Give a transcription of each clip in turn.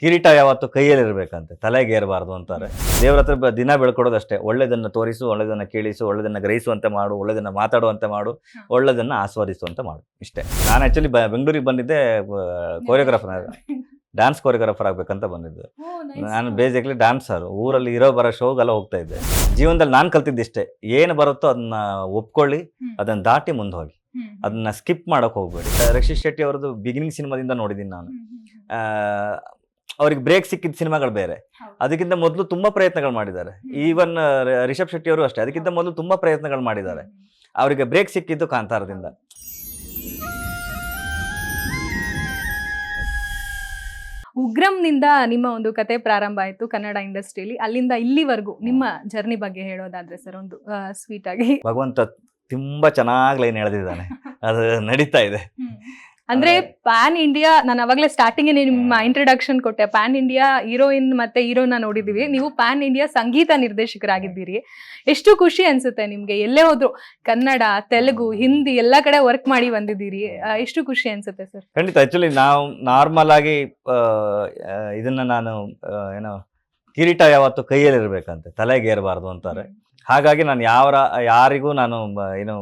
ಕಿರೀಟ ಯಾವತ್ತು ಕೈಯಲ್ಲಿ ಇರಬೇಕಂತೆ ತಲೆಗೆ ಏರಬಾರ್ದು ಅಂತಾರೆ. ದೇವ್ರ ಹತ್ರ ಬ- ದಿನ ಬೆಳ್ಕೊಡೋದಷ್ಟೇ ಒಳ್ಳೇದನ್ನ ತೋರಿಸು ಒಳ್ಳೇದನ್ನ ಕೇಳಿಸು ಒಳ್ಳೇದನ್ನ ಗ್ರಹಿಸುವಂತೆ ಮಾಡು ಒಳ್ಳೇದನ್ನ ಮಾತಾಡುವಂತೆ ಮಾಡು ಒಳ್ಳೇದನ್ನ ಆಸ್ವಾದಿಸುವಂತೆ ಮಾಡು ಇಷ್ಟೇ. ನಾನು ಆಕ್ಚುಲಿ ಬೆಂಗಳೂರಿಗೆ ಬಂದಿದ್ದೆ ಕೋರಿಯೋಗ್ರಾಫರ್ ಡ್ಯಾನ್ಸ್ ಕೋರಿಯೋಗ್ರಾಫರ್ ಆಗಬೇಕಂತ ಬಂದಿದ್ದೆ. ನಾನು ಬೇಸಿಕ್ಲಿ ಡ್ಯಾನ್ಸರ್ ಊರಲ್ಲಿ ಇರೋ ಬರೋ ಶೋಗೆಲ್ಲ ಹೋಗ್ತಾ ಇದ್ದೆ. ಜೀವನದಲ್ಲಿ ನಾನು ಕಲ್ತಿದ್ದಿಷ್ಟೇ ಏನು ಬರುತ್ತೋ ಅದನ್ನ ಒಪ್ಕೊಳ್ಳಿ ಅದನ್ನ ದಾಟಿ ಮುಂದೆ ಹೋಗಿ ಅದನ್ನ ಸ್ಕಿಪ್ ಮಾಡೋಕೆ ಹೋಗ್ಬೇಡಿ. ರಕ್ಷಿತ್ ಶೆಟ್ಟಿ ಅವ್ರದ್ದು ಬಿಗಿನಿಂಗ್ ಸಿನಿಮಾದಿಂದ ನೋಡಿದ್ದೀನಿ ನಾನು. ಅವ್ರಿಗೆ ಬ್ರೇಕ್ ಸಿಕ್ಕಿದ ಸಿನಿಮಾಗಳು ಬೇರೆ. ಅದಕ್ಕಿಂತ ಮೊದಲು ತುಂಬಾ ಪ್ರಯತ್ನಗಳು ಮಾಡಿದ್ದಾರೆ. ಈವನ್ ರಿಷಬ್ ಶೆಟ್ಟಿ ಅವರು ಅಷ್ಟೇ. ಅದಕ್ಕಿಂತ ಮೊದಲು ತುಂಬಾ ಪ್ರಯತ್ನಗಳು ಮಾಡಿದ್ದಾರೆ. ಅವರಿಗೆ ಬ್ರೇಕ್ ಸಿಕ್ಕಿದ್ದು ಕಾಂತಾರದಿಂದ. ಉಗ್ರಂನಿಂದ ನಿಮ್ಮ ಒಂದು ಕತೆ ಪ್ರಾರಂಭ ಆಯ್ತು ಕನ್ನಡ ಇಂಡಸ್ಟ್ರಿಯಲ್ಲಿ ಅಲ್ಲಿಂದ ಇಲ್ಲಿವರೆಗೂ ನಿಮ್ಮ ಜರ್ನಿ ಬಗ್ಗೆ ಹೇಳೋದಾದ್ರೆ ಸರ್ ಒಂದು ಸ್ವೀಟ್ ಆಗಿ. ಭಗವಂತ ತುಂಬಾ ಚೆನ್ನಾಗಿ ಲೈನ್ ಎಳೆದಿದ್ದಾನೆ ಅದು ನಡೀತಾ ಇದೆ. ಅಂದ್ರೆ ಪ್ಯಾನ್ ಇಂಡಿಯಾ ನಾನು ಅವಾಗಲೇ ಸ್ಟಾರ್ಟಿಂಗ್ ನಿಮ್ಮ ಇಂಟ್ರೊಡಕ್ಷನ್ ಕೊಟ್ಟೆ. ಪ್ಯಾನ್ ಇಂಡಿಯಾ ಹೀರೋಯಿನ್ ಮತ್ತೆ ಹೀರೋನ ನೋಡಿದೀವಿ. ನೀವು ಪ್ಯಾನ್ ಇಂಡಿಯಾ ಸಂಗೀತ ನಿರ್ದೇಶಕರಾಗಿದ್ದೀರಿ. ಎಷ್ಟು ಖುಷಿ ಅನ್ಸುತ್ತೆ ನಿಮ್ಗೆ? ಎಲ್ಲೇ ಹೋದ್ರು ಕನ್ನಡ ತೆಲುಗು ಹಿಂದಿ ಎಲ್ಲಾ ಕಡೆ ವರ್ಕ್ ಮಾಡಿ ಬಂದಿದ್ದೀರಿ. ಎಷ್ಟು ಖುಷಿ ಅನ್ಸುತ್ತೆ ಸರ್ ಖಂಡಿತ ಆಕ್ಚುಲಿ ನಾವು ನಾರ್ಮಲ್ ಆಗಿ ಇದನ್ನ ನಾನು ಏನೋ ಕಿರೀಟ ಯಾವತ್ತು ಕೈಯಲ್ಲಿ ಇರಬೇಕಂತೆ ತಲೆಗೆ ಏರಬಾರ್ದು ಅಂತಾರೆ. ಹಾಗಾಗಿ ನಾನು ಯಾವ ಯಾರಿಗೂ ನಾನು ಏನು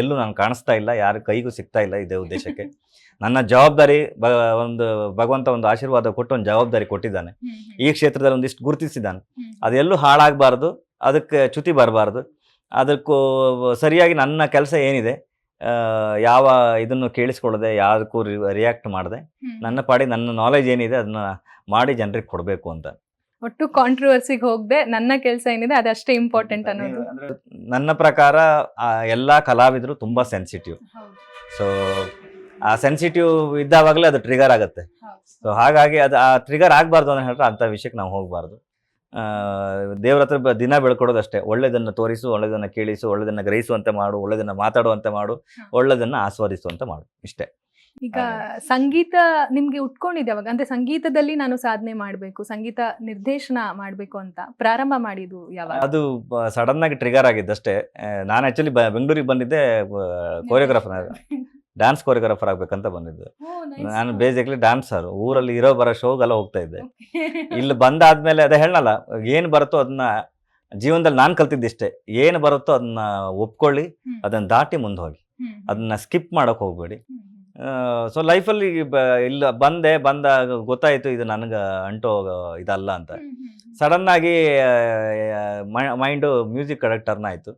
ಎಲ್ಲೂ ನಾನು ಕಾಣಿಸ್ತಾ ಇಲ್ಲ ಯಾರ ಕೈಗೂ ಸಿಗ್ತಾ ಇಲ್ಲ ಇದೇ ಉದ್ದೇಶಕ್ಕೆ. ನನ್ನ ಜವಾಬ್ದಾರಿ ಬ ಒಂದು ಭಗವಂತ ಒಂದು ಆಶೀರ್ವಾದ ಕೊಟ್ಟು ಒಂದು ಜವಾಬ್ದಾರಿ ಕೊಟ್ಟಿದ್ದಾನೆ. ಈ ಕ್ಷೇತ್ರದಲ್ಲಿ ಒಂದಿಷ್ಟು ಗುರುತಿಸಿದ್ದಾನೆ. ಅದೆಲ್ಲೂ ಹಾಳಾಗಬಾರ್ದು ಅದಕ್ಕೆ ಚ್ಯುತಿ ಬರಬಾರ್ದು. ಅದಕ್ಕೂ ಸರಿಯಾಗಿ ನನ್ನ ಕೆಲಸ ಏನಿದೆ ಯಾವ ಇದನ್ನು ಕೇಳಿಸ್ಕೊಳ್ಳದೆ ಯಾವುದಕ್ಕೂ ರಿಯಾಕ್ಟ್ ಮಾಡಿದೆ ನನ್ನ ಪಾಡಿ ನನ್ನ ನಾಲೆಜ್ ಏನಿದೆ ಅದನ್ನ ಮಾಡಿ ಜನರಿಗೆ ಕೊಡಬೇಕು ಅಂತ. ಒಟ್ಟು ಕಾಂಟ್ರವರ್ಸಿಗೆ ಹೋಗದೆ ನನ್ನ ಕೆಲಸ ಏನಿದೆ ಅದಷ್ಟೇ ಇಂಪಾರ್ಟೆಂಟ್ ಅನ್ನೋದು. ನನ್ನ ಪ್ರಕಾರ ಆ, ಎಲ್ಲಾ ಕಲಾವಿದರು ತುಂಬಾ ಸೆನ್ಸಿಟಿವ್ ಸೊ ಆ ಸೆನ್ಸಿಟಿವ್ ಇದ್ದಾವಾಗಲೇ ಅದು ಟ್ರಿಗರ್ ಆಗುತ್ತೆ. ಸೊ ಹಾಗಾಗಿ ಅದು ಆ ಟ್ರಿಗರ್ ಆಗಬಾರ್ದು ಅಂತ ಹೇಳಿದ್ರೆ ಅಂಥ ವಿಷಯಕ್ಕೆ ನಾವು ಹೋಗಬಾರ್ದು. ದೇವ್ರ ಹತ್ರ ಬ- ದಿನ ಬೆಳ್ಕೊಡೋದಷ್ಟೇ. ಒಳ್ಳೇದನ್ನು ತೋರಿಸು ಒಳ್ಳೇದನ್ನು ಕೇಳಿಸು ಒಳ್ಳೇದನ್ನು ಗ್ರಹಿಸುವಂತೆ ಮಾಡು ಒಳ್ಳೇದನ್ನು ಮಾತಾಡುವಂತೆ ಮಾಡು ಒಳ್ಳೇದನ್ನ ಆಸ್ವಾದಿಸುವಂತೆ ಮಾಡು. ಇಷ್ಟೇ. ಈಗ ಸಂಗೀತ ನಿಮ್ಗೆ ಉಟ್ಕೊಂಡಿದೆ ಅವಾಗ. ಅಂದ್ರೆ ಸಂಗೀತದಲ್ಲಿ ನಾನು ಸಾಧನೆ ಮಾಡ್ಬೇಕು ಸಂಗೀತ ನಿರ್ದೇಶನ ಮಾಡ್ಬೇಕು ಅಂತ ಪ್ರಾರಂಭ ಮಾಡಿದ್ದು ಯಾವಾಗ? ಅದು ಸಡನ್ ಆಗಿ ಟ್ರಿಗರ್ ಆಗಿದ್ದಷ್ಟೇ ನಾನು ಆಕ್ಚುಲಿ ಬೆಂಗಳೂರಿಗೆ ಬಂದಿದ್ದೆ ಕೋರಿಯೋಗ್ರಾಫರ್ ಡ್ಯಾನ್ಸ್ ಕೋರಿಯೋಗ್ರಾಫರ್ ಆಗ್ಬೇಕಂತ ಬಂದಿದ್ದೆ. ನಾನು ಬೇಸಿಕ್ಲಿ ಡ್ಯಾನ್ಸರ್ ಊರಲ್ಲಿ ಇರೋ ಬರೋ ಶೋಗೆಲ್ಲ ಹೋಗ್ತಾ ಇದ್ದೆ. ಇಲ್ಲಿ ಬಂದಾದ್ಮೇಲೆ ಅದೇ ಹೇಳಲ್ಲ ಏನು ಬರುತ್ತೋ ಅದನ್ನ ಜೀವನದಲ್ಲಿ ನಾನು ಕಲ್ತಿದ್ದಿಷ್ಟೇ ಏನು ಬರುತ್ತೋ ಅದನ್ನ ಒಪ್ಕೊಳ್ಳಿ ಅದನ್ನ ದಾಟಿ ಮುಂದೆ ಹೋಗಿ ಅದನ್ನ ಸ್ಕಿಪ್ ಮಾಡಕ್ ಹೋಗ್ಬೇಡಿ. ಸೊ ಲೈಫಲ್ಲಿ ಇಲ್ಲ ಬಂದೆ ಬಂದಾಗ ಗೊತ್ತಾಯ್ತು ಇದು ನನಗೆ ಅಂಟೋ ಇದಲ್ಲ ಅಂತ. ಸಡನ್ ಆಗಿ ಮೈಂಡು ಮ್ಯೂಸಿಕ್ ಕಡೆ ಟರ್ನ್ ಆಯಿತು.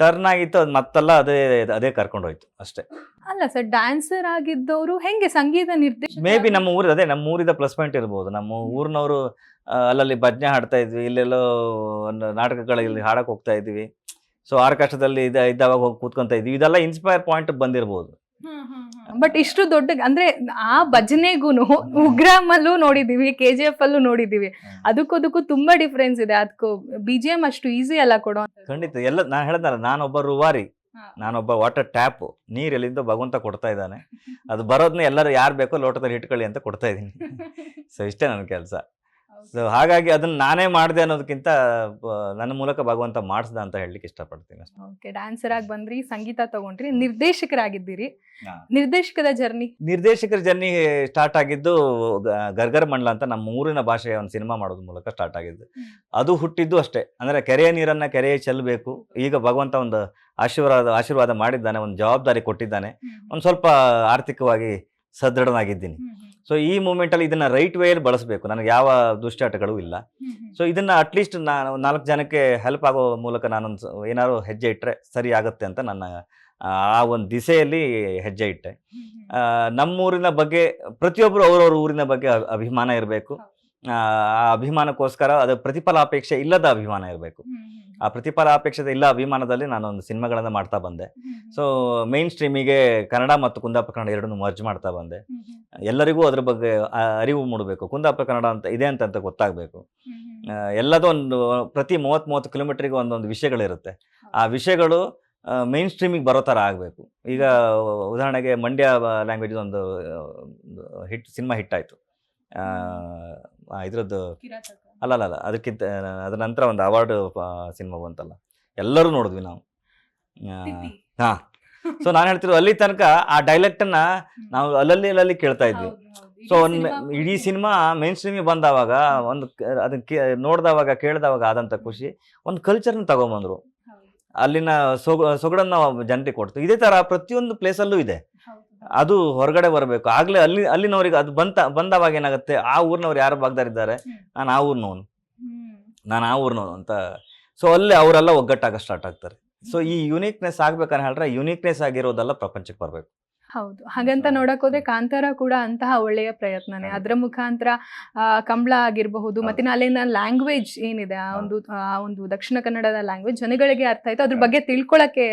ಟರ್ನ್ ಆಗಿತ್ತು ಅದು ಮತ್ತೆಲ್ಲ ಅದೇ ಅದೇ ಕರ್ಕೊಂಡು ಹೋಯ್ತು ಅಷ್ಟೇ. ಅಲ್ಲ ಸರ್ ಡ್ಯಾನ್ಸರ್ ಆಗಿದ್ದವರು ಹೆಂಗೆ ಸಂಗೀತ ನಿರ್ದೇಶ ಮೇ ಬಿ ನಮ್ಮ ಊರಿದ ಅದೇ ನಮ್ಮ ಊರಿದ ಪ್ಲಸ್ ಪಾಯಿಂಟ್ ಇರ್ಬೋದು. ನಮ್ಮ ಊರಿನವರು ಅಲ್ಲಲ್ಲಿ ಭಜನೆ ಹಾಡ್ತಾ ಇದ್ವಿ ಇಲ್ಲೆಲ್ಲೋ ಒಂದು ನಾಟಕಗಳಲ್ಲಿ ಹಾಡಕ್ಕೆ ಹೋಗ್ತಾ ಇದ್ವಿ. ಸೊ ಆರ್ಕೆಸ್ಟ್ರಾದಲ್ಲಿ ಇದ ಇದ್ದಾವಾಗ ಹೋಗಿ ಕೂತ್ಕೊಂತ ಇದ್ವಿ. ಇದೆಲ್ಲ ಇನ್ಸ್ಪೈರ್ ಪಾಯಿಂಟ್ ಬಂದಿರ್ಬೋದು. ಬಟ್ ಇಷ್ಟು ದೊಡ್ಡ ಅಂದ್ರೆ ಆ ಭಜನೆಗೂನು ಉಗ್ರಾಮಲ್ಲೂ ನೋಡಿದೀವಿ ಕೆ ಜಿ ಎಫ್ ಅಲ್ಲೂ ನೋಡಿದೀವಿ. ಅದಕ್ಕೂ ಅದಕ್ಕೂ ತುಂಬಾ ಡಿಫ್ರೆನ್ಸ್ ಇದೆ. ಅದಕ್ಕೂ ಬಿ ಜಿ ಎಂ ಅಷ್ಟು ಈಸಿ ಅಲ್ಲ ಕೊಡೋ ಖಂಡಿತ. ಎಲ್ಲ ನಾನು ಹೇಳ್ದಲ್ಲ ನಾನೊಬ್ಬ ರುವಾರಿ ನಾನೊಬ್ಬ ವಾಟರ್ ಟ್ಯಾಪ್ ನೀರ್ ಎಲ್ಲಿಂದ ಭಗವಂತ ಕೊಡ್ತಾ ಇದ್ದಾನೆ. ಅದು ಬರೋದ್ನ ಎಲ್ಲರೂ ಯಾರು ಬೇಕೋ ಲೋಟದಲ್ಲಿ ಇಟ್ಕೊಳ್ಳಿ ಅಂತ ಕೊಡ್ತಾ ಇದ್ದೀನಿ. ಸೊ ಇಷ್ಟೇ ನನ್ನ ಕೆಲಸ. ಹಾಗಾಗಿ ಅದನ್ನ ನಾನೇ ಮಾಡಿದೆ ಅನ್ನೋದಕ್ಕಿಂತ ನನ್ನ ಮೂಲಕ ಭಗವಂತ ಮಾಡಿಸ್ದ ಅಂತ ಹೇಳಲಿಕ್ಕೆ ಇಷ್ಟಪಡ್ತೀನಿ ಅಷ್ಟೇ. ಓಕೆ ಡ್ಯಾನ್ಸರ್ ಆಗಿ ಬಂದ್ರಿ ಸಂಗೀತ ತಗೊಂಡ್ರಿ ನಿರ್ದೇಶಕರಾಗಿದ್ದೀರಿ. ನಿರ್ದೇಶಕದ ಜರ್ನಿ ನಿರ್ದೇಶಕರ ಜರ್ನಿ ಸ್ಟಾರ್ಟ್ ಆಗಿದ್ದು ಗರ್ಗರ್ ಮಂಡಲ ಅಂತ ನಮ್ಮ ಊರಿನ ಭಾಷೆಯ ಒಂದು ಸಿನಿಮಾ ಮಾಡೋದ್ರ ಮೂಲಕ ಸ್ಟಾರ್ಟ್ ಆಗಿದ್ದು. ಅದು ಹುಟ್ಟಿದ್ದು ಅಷ್ಟೇ. ಅಂದ್ರೆ ಕೆರೆಯ ನೀರನ್ನ ಕೆರೆಯ ಚೆಲ್ಲಬೇಕು ಈಗ ಭಗವಂತ ಒಂದು ಆಶೀರ್ವಾದ ಆಶೀರ್ವಾದ ಮಾಡಿದ್ದಾನೆ ಒಂದು ಜವಾಬ್ದಾರಿ ಕೊಟ್ಟಿದ್ದಾನೆ. ಒಂದು ಸ್ವಲ್ಪ ಆರ್ಥಿಕವಾಗಿ ಸದೃಢನಾಗಿದ್ದೀನಿ. ಸೊ ಈ ಮೂಮೆಂಟ್ ಅಲ್ಲಿ ಇದನ್ನ ರೈಟ್ ವೇಯಲ್ಲಿ ಬಳಸಬೇಕು. ನನಗೆ ಯಾವ ದುಶ್ಚಾಟಗಳು ಇಲ್ಲ. ಸೊ ಇದನ್ನ ಅಟ್ಲೀಸ್ಟ್ ನಾನು ನಾಲ್ಕು ಜನಕ್ಕೆ ಹೆಲ್ಪ್ ಆಗೋ ಮೂಲಕ ನಾನೊಂದು ಸ- ಏನಾದ್ರು ಹೆಜ್ಜೆ ಇಟ್ಟರೆ ಸರಿ ಆಗುತ್ತೆ ಅಂತ ನನ್ನ ಆ, ಒಂದು ದಿಸೆಯಲ್ಲಿ ಹೆಜ್ಜೆ ಇಟ್ಟೆ. ನಮ್ಮೂರಿನ ಬಗ್ಗೆ ಪ್ರತಿಯೊಬ್ಬರು ಅವ್ರವ್ರ ಊರಿನ ಬಗ್ಗೆ ಅಭಿಮಾನ ಇರಬೇಕು. ಆ ಅಭಿಮಾನಕ್ಕೋಸ್ಕರ ಅದು ಪ್ರತಿಫಲಾಪೇಕ್ಷೆ ಇಲ್ಲದ ಅಭಿಮಾನ ಇರಬೇಕು. ಆ ಪ್ರತಿಫಲ ಅಪೇಕ್ಷತೆ ಇಲ್ಲ ಅಭಿಮಾನದಲ್ಲಿ ನಾನು ಒಂದು ಸಿನಿಮಾಗಳನ್ನು ಮಾಡ್ತಾ ಬಂದೆ. ಸೊ ಮೇನ್ ಸ್ಟ್ರೀಮಿಗೆ ಕನ್ನಡ ಮತ್ತು ಕುಂದಾಪುರ ಕನ್ನಡ ಎರಡನ್ನೂ ಮರ್ಜ್ ಮಾಡ್ತಾ ಬಂದೆ. ಎಲ್ಲರಿಗೂ ಅದ್ರ ಬಗ್ಗೆ ಅರಿವು ಮೂಡಬೇಕು. ಕುಂದಾಪುರ ಕನ್ನಡ ಅಂತ ಇದೆ ಅಂತ ಅಂತ ಗೊತ್ತಾಗಬೇಕು. ಎಲ್ಲದೂ ಒಂದು ಪ್ರತಿ ಮೂವತ್ತ್ ಮೂವತ್ತು ಕಿಲೋಮೀಟ್ರಿಗೆ ಒಂದೊಂದು ವಿಷಯಗಳಿರುತ್ತೆ. ಆ ವಿಷಯಗಳು ಮೇನ್ ಸ್ಟ್ರೀಮಿಗೆ ಬರೋ ಥರ ಆಗಬೇಕು. ಈಗ ಉದಾಹರಣೆಗೆ ಮಂಡ್ಯ ಲ್ಯಾಂಗ್ವೇಜ್ ಒಂದು ಹಿಟ್ ಸಿನಿಮಾ ಹಿಟ್ ಆಯಿತು. ಇದ್ರದ್ದು ಅಲ್ಲ ಅಲ್ಲ ಅಲ್ಲ ಅದಕ್ಕಿಂತ ಅದರ ನಂತರ ಒಂದು ಅವಾರ್ಡ್ ಸಿನಿಮಾ ಬಂತಲ್ಲ. ಎಲ್ಲರೂ ನೋಡಿದ್ವಿ ನಾವು. ಸೊ ನಾನು ಹೇಳ್ತಿರೋ ಅಲ್ಲಿ ತನಕ ಆ ಡೈಲೆಕ್ಟನ್ನು ನಾವು ಅಲ್ಲಲ್ಲಿ ಅಲ್ಲಲ್ಲಿ ಕೇಳ್ತಾ ಇದ್ವಿ. ಸೊ ಒಂದು ಇಡೀ ಸಿನಿಮಾ ಮೇನ್ ಸ್ಟ್ರೀಮಿಗೆ ಬಂದವಾಗ ಒಂದು ಅದನ್ನ ಕೇ ನೋಡಿದವಾಗ ಕೇಳಿದವಾಗ ಆದಂಥ ಖುಷಿ. ಒಂದು ಕಲ್ಚರ್ನ ತಗೊಂಬಂದ್ರು. ಅಲ್ಲಿನ ಸೊಗ ಸೊಗಡನ್ನ ಜನರಿಗೆ ಕೊಡ್ತು. ಇದೇ ಥರ ಪ್ರತಿಯೊಂದು ಪ್ಲೇಸಲ್ಲೂ ಇದೆ. ಅದು ಹೊರಗಡೆ ಬರಬೇಕು. ಆಗ್ಲೇ ಅಲ್ಲಿ ಅಲ್ಲಿನವ್ರಿಗೆ ಅದು ಬಂತ ಬಂದವಾಗ ಏನಾಗುತ್ತೆ ಆ ಊರಿನವ್ರು ಯಾರು ಭಾಗದಾರಿದ್ದಾರೆ ಇದ್ದಾರೆ ನಾನು ಆ ಊರಿನವನು. ನಾನು ಆ ಊರಿನವನು ಅಂತ. ಸೊ ಅಲ್ಲಿ ಅವರೆಲ್ಲ ಒಗ್ಗಟ್ಟಾಗ ಸ್ಟಾರ್ಟ್ ಆಗ್ತಾರೆ. ಸೊ ಈ ಯುನೀಕ್ನೆಸ್ ಆಗ್ಬೇಕಂತ ಹೇಳಿದ್ರೆ ಯುನೀಕ್ನೆಸ್ ಆಗಿರೋದೆಲ್ಲ ಪ್ರಪಂಚಕ್ಕೆ ಬರಬೇಕು. ಹೌದು. ಹಾಗಂತ ನೋಡಕ್ ಹೋದ್ರೆ ಕಾಂತಾರ ಕೂಡ ಅಂತಹ ಒಳ್ಳೆಯ ಪ್ರಯತ್ನನೇ. ಅದರ ಮುಖಾಂತರ ಕಂಬಳ ಆಗಿರಬಹುದು ಮತ್ತೆ ಅಲ್ಲಿನ ಲ್ಯಾಂಗ್ವೇಜ್ ಏನಿದೆ ಆ ಒಂದು ಆ ಒಂದು ದಕ್ಷಿಣ ಕನ್ನಡದ ಲ್ಯಾಂಗ್ವೇಜ್ ಜನಗಳಿಗೆ ಅರ್ಥ ಆಯ್ತು. ಅದ್ರ ಬಗ್ಗೆ ತಿಳ್ಕೊಳಕ್ಕೆ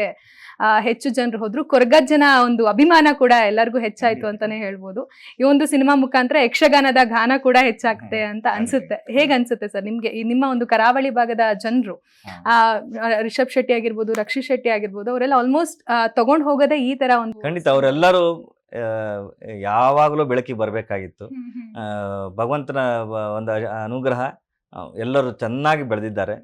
ಹೆಚ್ಚು ಜನರು ಹೋದ್ರು. ಕೊರಗಜ್ಜನ ಜನ ಒಂದು ಅಭಿಮಾನ ಕೂಡ ಎಲ್ಲರಿಗೂ ಹೆಚ್ಚಾಯ್ತು ಅಂತಾನೆ ಹೇಳ್ಬೋದು. ಈ ಒಂದು ಸಿನಿಮಾ ಮುಖಾಂತರ ಯಕ್ಷಗಾನದ ಗಾನ ಕೂಡ ಹೆಚ್ಚಾಗ್ತದೆ ಅಂತ ಅನ್ಸುತ್ತೆ. ಹೇಗ್ ಅನ್ಸುತ್ತೆ ಸರ್ ನಿಮ್ಗೆ? ಈ ನಿಮ್ಮ ಒಂದು ಕರಾವಳಿ ಭಾಗದ ಜನರು ಆ ರಿಷಬ್ ಶೆಟ್ಟಿ ಆಗಿರ್ಬೋದು ರಕ್ಷಿತ್ ಶೆಟ್ಟಿ ಆಗಿರ್ಬೋದು ಅವರೆಲ್ಲ ಆಲ್ಮೋಸ್ಟ್ ತಗೊಂಡ್ ಹೋಗೋದೇ ಈ ತರ ಒಂದು ಖಂಡಿತ ಅವರೆಲ್ಲರೂ ಯಾವಾಗಲೂ ಬೆಳಕಿಗೆ ಬರಬೇಕಾಗಿತ್ತು. ಭಗವಂತನ ಒಂದು ಅನುಗ್ರಹ ಎಲ್ಲರೂ ಚೆನ್ನಾಗಿ ಬೆಳೆದಿದ್ದಾರೆ.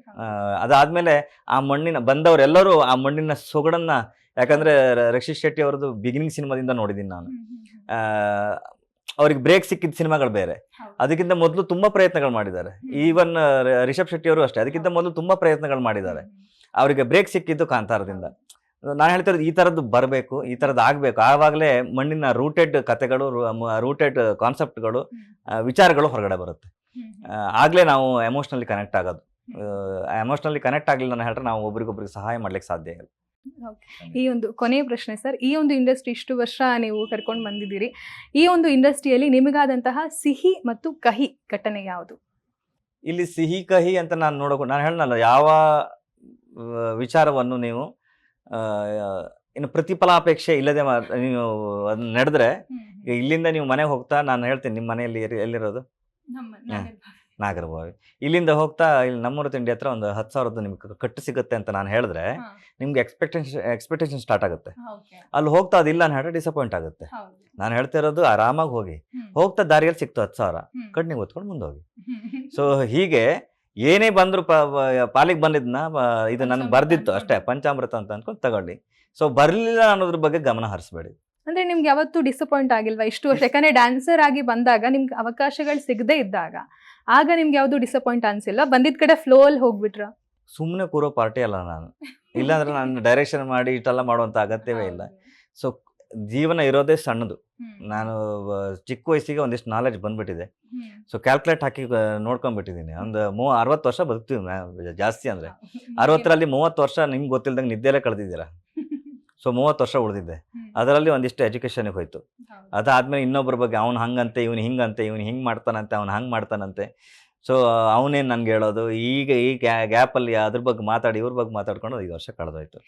ಅದಾದಮೇಲೆ ಆ ಮಣ್ಣಿನ ಬಂದವರೆಲ್ಲರೂ ಆ ಮಣ್ಣಿನ ಸೊಗಡನ್ನು ಯಾಕಂದರೆ ರಕ್ಷಿತ್ ಶೆಟ್ಟಿ ಅವರದ್ದು ಬಿಗಿನಿಂಗ್ ಸಿನಿಮಾದಿಂದ ನೋಡಿದ್ದೀನಿ ನಾನು. ಅವ್ರಿಗೆ ಬ್ರೇಕ್ ಸಿಕ್ಕಿದ ಸಿನಿಮಾಗಳು ಬೇರೆ. ಅದಕ್ಕಿಂತ ಮೊದಲು ತುಂಬ ಪ್ರಯತ್ನಗಳು ಮಾಡಿದ್ದಾರೆ. ಈವನ್ ರಿಷಬ್ ಶೆಟ್ಟಿ ಅವರು ಅಷ್ಟೇ. ಅದಕ್ಕಿಂತ ಮೊದಲು ತುಂಬ ಪ್ರಯತ್ನಗಳು ಮಾಡಿದ್ದಾರೆ. ಅವರಿಗೆ ಬ್ರೇಕ್ ಸಿಕ್ಕಿದ್ದು ಕಾಂತಾರದಿಂದ. ನಾನು ಹೇಳ್ತಿರೋದು ಈ ಥರದ್ದು ಬರಬೇಕು ಈ ಥರದ್ದು ಆಗಬೇಕು. ಆವಾಗಲೇ ಮಣ್ಣಿನ ರೂಟೆಡ್ ಕತೆಗಳು ರೂಟೆಡ್ ಕಾನ್ಸೆಪ್ಟ್ಗಳು ವಿಚಾರಗಳು ಹೊರಗಡೆ ಬರುತ್ತೆ. ಆಗ್ಲೇ ನಾವು ಎಮೋಷ್ನಲಿ ಕನೆಕ್ಟ್ ಆಗೋದು. ಎಮೋಷ್ನಲಿ ಕನೆಕ್ಟ್ ಆಗಲಿಲ್ಲ ನಾನು ಹೇಳಿದ್ರೆ ನಾವು ಒಬ್ರಿಗೊಬ್ರಿಗೆ ಸಹಾಯ ಮಾಡ್ಲಿಕ್ಕೆ ಸಾಧ್ಯ ಇಲ್ಲ. ಈ ಒಂದು ಕೊನೆಯ ಪ್ರಶ್ನೆ ಸರ್ ಈ ಒಂದು ಇಂಡಸ್ಟ್ರಿ ಇಷ್ಟು ವರ್ಷ ನೀವು ಕರ್ಕೊಂಡು ಬಂದಿದ್ದೀರಿ. ಈ ಒಂದು ಇಂಡಸ್ಟ್ರಿಯಲ್ಲಿ ನಿಮಗಾದಂತಹ ಸಿಹಿ ಮತ್ತು ಕಹಿ ಘಟನೆ ಯಾವುದು? ಇಲ್ಲಿ ಸಿಹಿ ಕಹಿ ಅಂತ ನಾನು ನೋಡೋಕೆ ನಾನು ಹೇಳಲ್ಲ ಯಾವ ವಿಚಾರವನ್ನು ನೀವು ಇನ್ನು ಪ್ರತಿಫಲಾಪೇಕ್ಷೆ ಇಲ್ಲದೆ ನೀವು ಅದನ್ನ ನಡೆದ್ರೆ ಇಲ್ಲಿಂದ ನೀವು ಮನೆಗೆ ಹೋಗ್ತಾ ನಾನು ಹೇಳ್ತೀನಿ ನಿಮ್ಮ ಮನೆಯಲ್ಲಿ ಎಲ್ಲಿರೋದು? ನಾಗರಭಾವಿ ಇಲ್ಲಿಂದ ಹೋಗ್ತಾ ಇಲ್ಲಿ ನಮ್ಮೂರ ತಿಂಡಿ ಹತ್ರ ಒಂದು ಹತ್ತು ಸಾವಿರದ್ದು ನಿಮ್ಗೆ ಕಟ್ಟು ಸಿಗುತ್ತೆ ಅಂತ ನಾನು ಹೇಳಿದ್ರೆ ನಿಮ್ಗೆ ಎಕ್ಸ್ಪೆಕ್ಟೇಷನ್ ಎಕ್ಸ್ಪೆಕ್ಟೇಷನ್ ಸ್ಟಾರ್ಟ್ ಆಗುತ್ತೆ. ಅಲ್ಲಿ ಹೋಗ್ತಾ ಅದಿಲ್ಲ ಅಂತ ಹೇಳಿದ್ರೆ ಡಿಸಪಾಯಿಂಟ್ ಆಗುತ್ತೆ. ನಾನು ಹೇಳ್ತಾ ಇರೋದು ಆರಾಮಾಗಿ ಹೋಗಿ. ಹೋಗ್ತಾ ದಾರಿಯಲ್ಲಿ ಸಿಕ್ತು ಹತ್ತು ಸಾವಿರ. ನೀವು ಹೊತ್ಕೊಂಡು ಮುಂದೆ ಹೋಗಿ ಸೊ ಹೀಗೆ ಏನೇ ಬಂದ್ರು ಪಾಲಿಗೆ ಬಂದಿದ್ದನ್ನ ಇದು ನನಗೆ ಬರ್ದಿತ್ತು ಅಷ್ಟೇ ಪಂಚಾಮೃತ ಅಂತ ಅನ್ಕೊಂಡು ತಗೊಳ್ಳಿ. ಸೊ ಬರಲಿಲ್ಲ ಅನ್ನೋದ್ರ ಬಗ್ಗೆ ಗಮನ ಹರಿಸ್ಬೇಡಿ. ಅಂದ್ರೆ ನಿಮ್ಗೆ ಯಾವತ್ತೂ ಡಿಸಪಾಯಿಂಟ್ ಆಗಿಲ್ವಾ? ಇಷ್ಟು ವರ್ಷ? ಯಾಕಂದ್ರೆ ಡ್ಯಾನ್ಸರ್ ಆಗಿ ಬಂದಾಗ ನಿಮ್ಗೆ ಅವಕಾಶಗಳು ಸಿಗದೆ ಇದ್ದಾಗ ಆಗ ನಿಮ್ಗೆ ಯಾವುದು ಡಿಸಪಾಯಿಂಟ್ ಅನ್ಸಿಲ್ಲ? ಬಂದಿದ್ ಕಡೆ ಫ್ಲೋ ಅಲ್ಲಿ ಹೋಗ್ಬಿಟ್ರ? ಸುಮ್ಮನೆ ಕೂರೋ ಪಾರ್ಟಿ ಅಲ್ಲ ನಾನು. ಇಲ್ಲಾಂದ್ರೆ ನಾನು ಡೈರೆಕ್ಷನ್ ಮಾಡಿ ಇಷ್ಟೆಲ್ಲ ಮಾಡುವಂತ ಅಗತ್ಯವೇ ಇಲ್ಲ. ಸೊ ಜೀವನ ಇರೋದೇ ಸಣ್ಣದು. ನಾನು ಚಿಕ್ಕ ವಯಸ್ಸಿಗೆ ಒಂದಿಷ್ಟು ನಾಲೆಜ್ ಬಂದ್ಬಿಟ್ಟಿದೆ. ಸೊ ಕ್ಯಾಲ್ಕುಲೇಟ್ ಹಾಕಿ ನೋಡ್ಕೊಂಡ್ಬಿಟ್ಟಿದ್ದೀನಿ ಒಂದು ಮೂವ ಅರವತ್ತು ವರ್ಷ ಬದುಕ್ತೀವಿ ನಾನು ಜಾಸ್ತಿ ಅಂದರೆ. ಅರವತ್ತರಲ್ಲಿ ಮೂವತ್ತು ವರ್ಷ ನಿಮ್ಗೆ ಗೊತ್ತಿಲ್ದಂಗೆ ನಿದ್ದೆಲ್ಲೇ ಕಳೆದಿದ್ದೀರಾ? ಸೊ ಮೂವತ್ತು ವರ್ಷ ಉಳಿದಿದ್ದೆ. ಅದರಲ್ಲಿ ಒಂದಿಷ್ಟು ಎಜುಕೇಷನ್ಗೆ ಹೋಯ್ತು. ಅದಾದ್ಮೇಲೆ ಇನ್ನೊಬ್ಬರ ಬಗ್ಗೆ ಅವ್ನು ಹಂಗಂತೆ ಇವ್ನು ಹಿಂಗಂತೆ ಇವ್ನು ಹಿಂಗೆ ಮಾಡ್ತಾನಂತೆ ಅವ್ನು ಹಂಗೆ ಮಾಡ್ತಾನಂತೆ. ಸೊ ಅವನೇನು ನನ್ಗೆ ಹೇಳೋದು ಈಗ ಈ ಗ್ಯಾಪಲ್ಲಿ ಅದ್ರ ಬಗ್ಗೆ ಮಾತಾಡಿ ಇವ್ರ ಬಗ್ಗೆ ಮಾತಾಡ್ಕೊಂಡು ಐದು ವರ್ಷ ಕಳೆದೋಯ್ತು.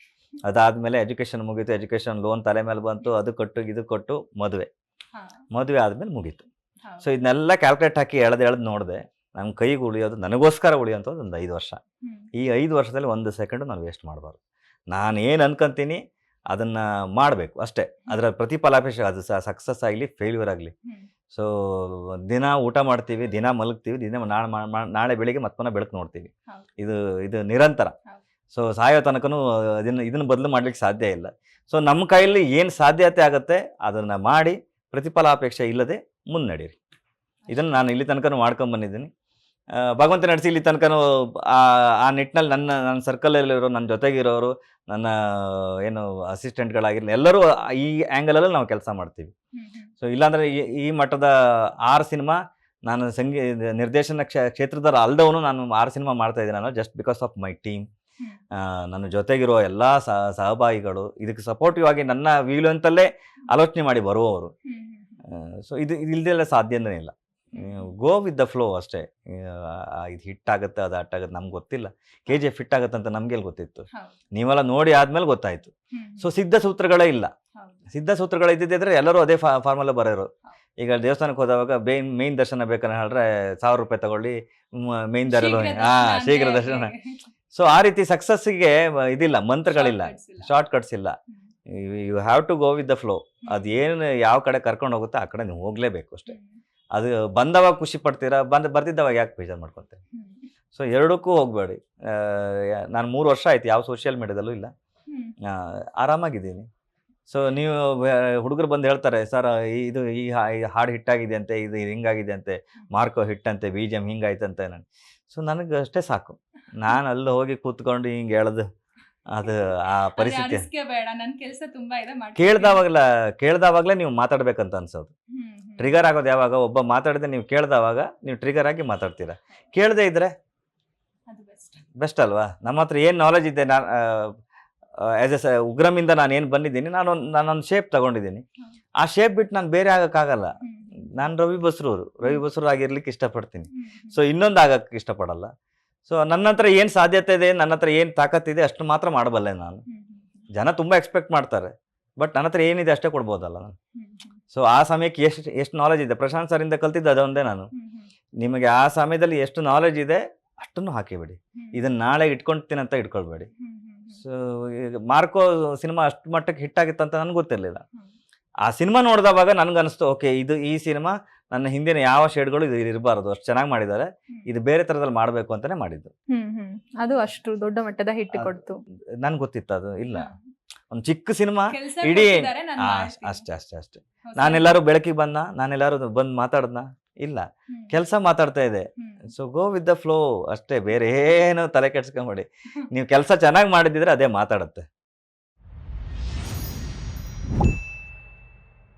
ಅದಾದಮೇಲೆ ಎಜುಕೇಷನ್ ಮುಗೀತು ಎಜುಕೇಷನ್ ಲೋನ್ ತಲೆ ಮೇಲೆ ಬಂತು ಅದು ಕೊಟ್ಟು ಇದು ಕೊಟ್ಟು ಮದುವೆ. ಮದುವೆ ಆದ್ಮೇಲೆ ಮುಗೀತು. ಸೊ ಇದನ್ನೆಲ್ಲ ಕ್ಯಾಲ್ಕುಲೇಟ್ ಹಾಕಿ ಎಳ್ದು ಎಳ್ದು ನೋಡಿದೆ ನಮ್ಮ ಕೈಗೆ ಉಳಿಯೋದು ನನಗೋಸ್ಕರ ಉಳಿಯೋಂಥದ್ದು ಒಂದು ಐದು ವರ್ಷ. ಈ ಐದು ವರ್ಷದಲ್ಲಿ ಒಂದು ಸೆಕೆಂಡು ನಾನು ವೇಸ್ಟ್ ಮಾಡಬಾರ್ದು. ನಾನು ಏನು ಅನ್ಕೊಂತೀನಿ ಅದನ್ನ ಮಾಡಬೇಕು ಅಷ್ಟೇ. ಅದರ ಪ್ರತಿಫಲಾಪೇಕ್ಷ ಅದು ಸಕ್ಸಸ್ ಆಗಲಿ ಫೇಲ್ಯೂರ್ ಆಗಲಿ. ಸೊ ದಿನ ಊಟ ಮಾಡ್ತೀವಿ ದಿನ ಮಲಗ್ತೀವಿ ದಿನ ನಾಳೆ ನಾಳೆ ಬೆಳಿಗ್ಗೆ ಮತ್ತೊಮ್ಮೆ ಬೆಳಕು ನೋಡ್ತೀವಿ. ಇದು ಇದು ನಿರಂತರ. ಸೊ ಸಾಯೋ ತನಕನೂ ಇದನ್ನು ಇದನ್ನು ಬದಲು ಮಾಡ್ಲಿಕ್ಕೆ ಸಾಧ್ಯ ಇಲ್ಲ. ಸೊ ನಮ್ಮ ಕೈಯಲ್ಲಿ ಏನು ಸಾಧ್ಯತೆ ಆಗುತ್ತೆ ಅದನ್ನ ಮಾಡಿ ಪ್ರತಿಫಲಾಪೇಕ್ಷೆ ಇಲ್ಲದೆ ಮುನ್ನಡೀರಿ. ಇದನ್ನು ನಾನು ಇಲ್ಲಿ ತನಕ ಮಾಡ್ಕೊಂಡ್ ಬಂದಿದ್ದೀನಿ. ಭಗವಂತ ನಡೆಸಿ ಇಲ್ಲಿ ತನಕ ಆ ನಿಟ್ಟಿನಲ್ಲಿ ನನ್ನ ನನ್ನ ಸರ್ಕಲಲ್ಲಿರೋರು ನನ್ನ ಜೊತೆಗಿರೋರು ನನ್ನ ಏನು ಅಸಿಸ್ಟೆಂಟ್ಗಳಾಗಿರಲಿ ಎಲ್ಲರೂ ಈ ಆ್ಯಂಗಲಲ್ಲಿ ನಾವು ಕೆಲಸ ಮಾಡ್ತೀವಿ. ಸೊ ಇಲ್ಲಾಂದರೆ ಈ ಈ ಮಟ್ಟದ ಆರು ಸಿನಿಮಾ ನಾನು ಸಂಗೀ ನಿರ್ದೇಶನ ಕ್ಷೇ ಕ್ಷೇತ್ರದಲ್ಲಿ ಅಲ್ದವನು ನಾನು ಆರು ಸಿನಿಮಾ ಮಾಡ್ತಾ ಇದ್ದೀನಿ ನಾನು just because of my team. ನನ್ನ ಜೊತೆಗಿರೋ ಎಲ್ಲ ಸಹಭಾಗಿಗಳು ಇದಕ್ಕೆ ಸಪೋರ್ಟಿವ್ ಆಗಿ ನನ್ನ ವೀಲು ಅಂತಲ್ಲೇ ಆಲೋಚನೆ ಮಾಡಿ ಬರುವವರು. ಸೊ ಇದು ಇಲ್ದೆಲ್ಲ ಸಾಧ್ಯನೇ ಇಲ್ಲ. ಗೋ ವಿತ್ ದ ಫ್ಲೋ ಅಷ್ಟೇ. ಇದು ಹಿಟ್ ಆಗುತ್ತೆ ಅದು ಅಟ್ ಆಗುತ್ತೆ ನಮ್ಗೆ ಗೊತ್ತಿಲ್ಲ. ಕೆ ಜಿ ಎಫ್ ಹಿಟ್ ಆಗುತ್ತೆ ಅಂತ ನಮ್ಗೆಲ್ಲಿ ಗೊತ್ತಿತ್ತು? ನೀವೆಲ್ಲ ನೋಡಿ ಆದ್ಮೇಲೆ ಗೊತ್ತಾಯ್ತು. ಸೊ ಸಿದ್ಧ ಸೂತ್ರಗಳೇ ಇಲ್ಲ. ಸಿದ್ಧ ಸೂತ್ರಗಳು ಇದ್ದಿದ್ರೆ ಎಲ್ಲರೂ ಅದೇ ಫಾರ್ಮುಲಾ ಬರೋರು ಈಗ ದೇವಸ್ಥಾನಕ್ಕೆ ಹೋದಾಗ ಬೇನ್ ಮೇನ್ ದರ್ಶನ ಬೇಕಂತ ಹೇಳಿದ್ರೆ ಸಾವಿರ ರೂಪಾಯಿ ತಗೊಳ್ಳಿ ಮೇನ್ ದಾರಲ್ಲಿ ಹಾ ಶೀಘ್ರ ದರ್ಶನ ಸೊ ಆ ರೀತಿ ಸಕ್ಸಸ್ಗೆ ಇದಿಲ್ಲ ಮಂತ್ರಗಳಿಲ್ಲ. ಶಾರ್ಟ್ ಕಟ್ಸ್ ಇಲ್ಲ. You have to go with the flow ಅದು ಏನು ಯಾವ ಕಡೆ ಕರ್ಕೊಂಡು ಹೋಗುತ್ತೋ ಆ ಕಡೆ ನೀವು ಹೋಗಲೇಬೇಕು ಅಷ್ಟೇ. ಅದು ಬಂದವಾಗ ಖುಷಿ ಪಡ್ತೀರಾ? ಬಂದು ಬರ್ತಿದ್ದವಾಗ ಯಾಕೆ ಬೇಜಾರು ಮಾಡ್ಕೊತೀರಿ? ಸೊ ಎರಡಕ್ಕೂ ಹೋಗಬೇಡಿ. ನಾನು ಮೂರು ವರ್ಷ ಆಯ್ತು ಯಾವ ಸೋಷಿಯಲ್ ಮೀಡಿಯಾದಲ್ಲೂ ಇಲ್ಲ. ಆರಾಮಾಗಿದ್ದೀನಿ. ಸೊ ನೀವು ಹುಡುಗರು ಬಂದು ಹೇಳ್ತಾರೆ ಸರ್ ಇದು ಈ ಹಾಡು ಹಿಟ್ಟಾಗಿದೆ ಅಂತೆ ಇದು ಹಿಂಗಾಗಿದೆ ಅಂತೆ ಮಾರ್ಕೋ ಹಿಟ್ಟಂತೆ ಬಿ ಜಿ ಎಂ ಹಿಂಗಾಯ್ತಂತೆ ನಾನು. ಸೊ ನನಗೆ ಅಷ್ಟೇ ಸಾಕು. ನಾನು ಅಲ್ಲಿ ಹೋಗಿ ಕೂತ್ಕೊಂಡು ಹಿಂಗೆ ಹೇಳೋದು. ಅದು ಆ ಪರಿಸ್ಥಿತಿ. ಬೇಡ ನನ್ನ ಕೆಲಸ ತುಂಬಾ ಇದೆ ಕೇಳ್ದವಾಗಲ ಕೇಳ್ದವಾಗಲೇ ನೀವು ಮಾತಾಡ್ಬೇಕಂತ ಅನ್ಸೋದು. ಟ್ರಿಗರ್ ಆಗೋದು ಯಾವಾಗ? ಒಬ್ಬ ಮಾತಾಡಿದ್ರೆ ನೀವು ಕೇಳ್ದವಾಗ ನೀವು ಟ್ರಿಗರ್ ಆಗಿ ಮಾತಾಡ್ತೀರಾ. ಕೇಳದೆ ಇದ್ರೆ ಬೆಸ್ಟ್. ಅಲ್ವಾ? ನಮ್ಮ ಹತ್ರ ಏನು ನಾಲೆಜ್ ಇದೆ? ನಾನು ಆ್ಯಸ್ ಎ ಉಗ್ರಮಿಂದ ನಾನು ಏನು ಬಂದಿದ್ದೀನಿ? ನಾನು ನಾನೊಂದು ಶೇಪ್ ತಗೊಂಡಿದ್ದೀನಿ. ಆ ಶೇಪ್ ಬಿಟ್ಟು ನಾನು ಬೇರೆ ಆಗೋಕ್ಕಾಗಲ್ಲ. ನಾನು ರವಿ ಬಸ್ರೂರು. ರವಿ ಬಸ್ರೂರು ಆಗಿರ್ಲಿಕ್ಕೆ ಇಷ್ಟಪಡ್ತೀನಿ. ಸೊ ಇನ್ನೊಂದು ಆಗಕ್ಕೆ ಇಷ್ಟಪಡಲ್ಲ. ಸೊ ನನ್ನ ಹತ್ರ ಏನು ಸಾಧ್ಯತೆ ಇದೆ ನನ್ನ ಹತ್ರ ಏನು ತಾಕತ್ತಿದೆ ಅಷ್ಟು ಮಾತ್ರ ಮಾಡಬಲ್ಲೆ ನಾನು. ಜನ ತುಂಬ ಎಕ್ಸ್ಪೆಕ್ಟ್ ಮಾಡ್ತಾರೆ ಬಟ್ ನನ್ನ ಹತ್ರ ಏನಿದೆ ಅಷ್ಟೇ ಕೊಡ್ಬೋದಲ್ಲ ನಾನು. ಸೊ ಆ ಸಮಯಕ್ಕೆ ಎಷ್ಟು ಎಷ್ಟು ನಾಲೆಜ್ ಇದೆ? ಪ್ರಶಾಂತ್ ಸರಿಂದ ಕಲ್ತಿದ್ದು ಅದೊಂದೇ ನಾನು. ನಿಮಗೆ ಆ ಸಮಯದಲ್ಲಿ ಎಷ್ಟು ನಾಲೆಜ್ ಇದೆ ಅಷ್ಟನ್ನು ಹಾಕಿಬಿಡಿ. ಇದನ್ನ ನಾಳೆ ಇಟ್ಕೊಳ್ತೀನಿ ಅಂತ ಇಟ್ಕೊಳ್ಬೇಡಿ. ಸೊ ಈಗ ಮಾರ್ಕೋ ಸಿನಿಮಾ ಅಷ್ಟು ಮಟ್ಟಕ್ಕೆ ಹಿಟ್ ಆಗಿತ್ತು ಅಂತ ನನಗೆ ಗೊತ್ತಿರಲಿಲ್ಲ. ಆ ಸಿನಿಮಾ ನೋಡಿದವಾಗ ನನಗನ್ನಿಸ್ತು ಓಕೆ ಇದು ಈ ಸಿನಿಮಾ ನನ್ನ ಹಿಂದಿನ ಯಾವ ಶೇಡ್ಗಳು ಇದು ಇರಬಾರದು ಅಷ್ಟು ಚೆನ್ನಾಗಿ ಮಾಡಿದ್ದಾರೆ. ಇದು ಬೇರೆ ತರದಲ್ಲಿ ಮಾಡಬೇಕು ಅಂತಾನೆ ಮಾಡಿದ್ದು. ಅದು ಅಷ್ಟು ದೊಡ್ಡ ಮಟ್ಟದ ಹಿಟ್ ಅದು ಕೊಡ್ತು. ನನ್ಗೆ ಗೊತ್ತಿತ್ತು ಅದು ಇಲ್ಲ. ಒಂದು ಚಿಕ್ಕ ಸಿನಿಮಾ ಇಡೀ ಅಷ್ಟೇ ಅಷ್ಟೇ ಅಷ್ಟೇ ನಾನೆಲ್ಲರೂ ಬೆಳಕಿಗೆ ಬಂದ ನಾನೆಲ್ಲರೂ ಬಂದು ಮಾತಾಡ್ದ ಇಲ್ಲ. ಕೆಲಸ ಮಾತಾಡ್ತಾ ಇದೆ. So go with the flow ಅಷ್ಟೇ ಬೇರೆ ಏನು ತಲೆ ಕೆಡ್ಸ್ಕೊಂಬೇಡಿ. ನೀವು ಕೆಲಸ ಚೆನ್ನಾಗಿ ಮಾಡಿದ್ರೆ ಅದೇ ಮಾತಾಡುತ್ತೆ.